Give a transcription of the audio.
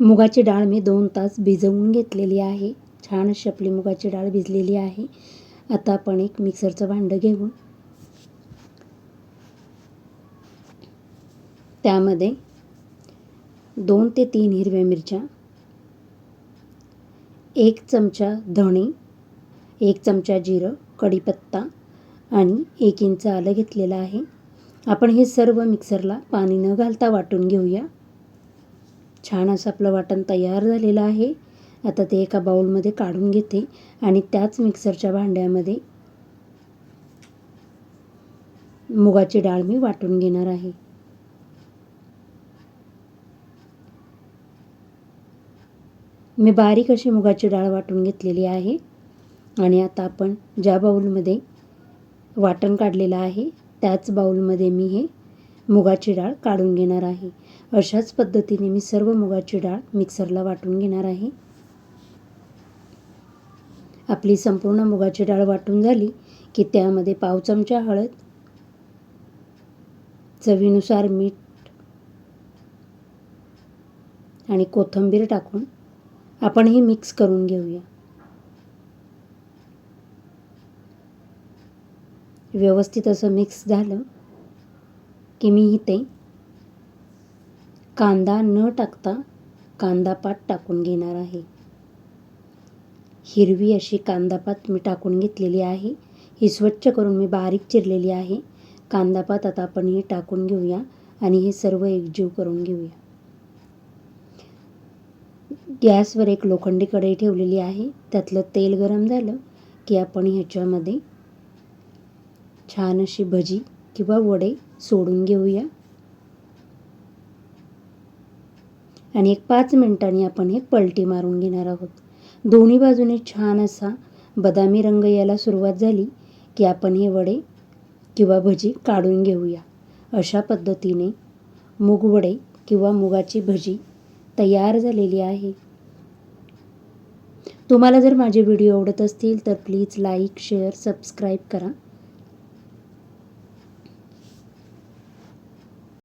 मुगाची डाळ मी दोन तास भिजवून घेतलेली आहे. छान अशी आपली मुगाची डाळ भिजलेली आहे. आता आपण एक मिक्सरचं भांडं घेऊन त्यामध्ये दोन ते तीन हिरव्या मिरच्या एक चमचा धणे एक चमचा जिरं कढीपत्ता आणि एक इंच आलं घेतलेलं आहे. आपण हे सर्व मिक्सरला पाणी न घालता वाटून घेऊया. छान असं आपलं वाटण तयार झालेलं आहे. आता ते एका बाउलमध्ये काढून घेते आणि त्याच मिक्सरच्या भांड्यामध्ये मुगाची डाळ मी वाटून घेणार आहे. मी बारीक अशी मुगाची डाळ वाटून घेतलेली आहे आणि आता आपण ज्या बाऊलमध्ये वाटण काढलेलं आहे त्याच बाऊलमध्ये मी हे मुगाची डाळ काढून घेणार आहे. अशाच पद्धतीने मी सर्व मुगाची डाळ मिक्सरला वाटून घेणार आहे. आपली संपूर्ण मुगाची डाळ वाटून झाली की त्यामध्ये पाव चमचा हळद चवीनुसार मीठ आणि कोथिंबीर टाकून आपण हे मिक्स करून घेऊया. व्यवस्थित असं मिक्स झालं की मी इथे कांदा न टाकता कांदापात टाकून घेणार आहे. हिरवी अशी कांदापात मी टाकून घेतलेली आहे. ही स्वच्छ करून मी बारीक चिरलेली आहे. कांदापात आता आपण ही टाकून घेऊया आणि हे सर्व एकजीव करून घेऊया. गॅसवर एक लोखंडी कढई ठेवलेली आहे. त्यातलं तेल गरम झालं की आपण ह्याच्यामध्ये छान अशी भजी किंवा वडे सोडून घेऊया. आणि एक पाच मिनिटांनी आपण एक पलटी मारून घेणार आहोत. दोन्ही बाजूने छान असा बदामी रंग यायला सुरुवात झाली की आपण हे वडे किंवा भजी काढून घेऊया. अशा पद्धतीने मुगवडे किंवा मुगाची भजी तयार झालेली आहे. तुम्हाला जर माझे व्हिडिओ आवडत असतील तर प्लीज लाईक शेअर सबस्क्राईब करा.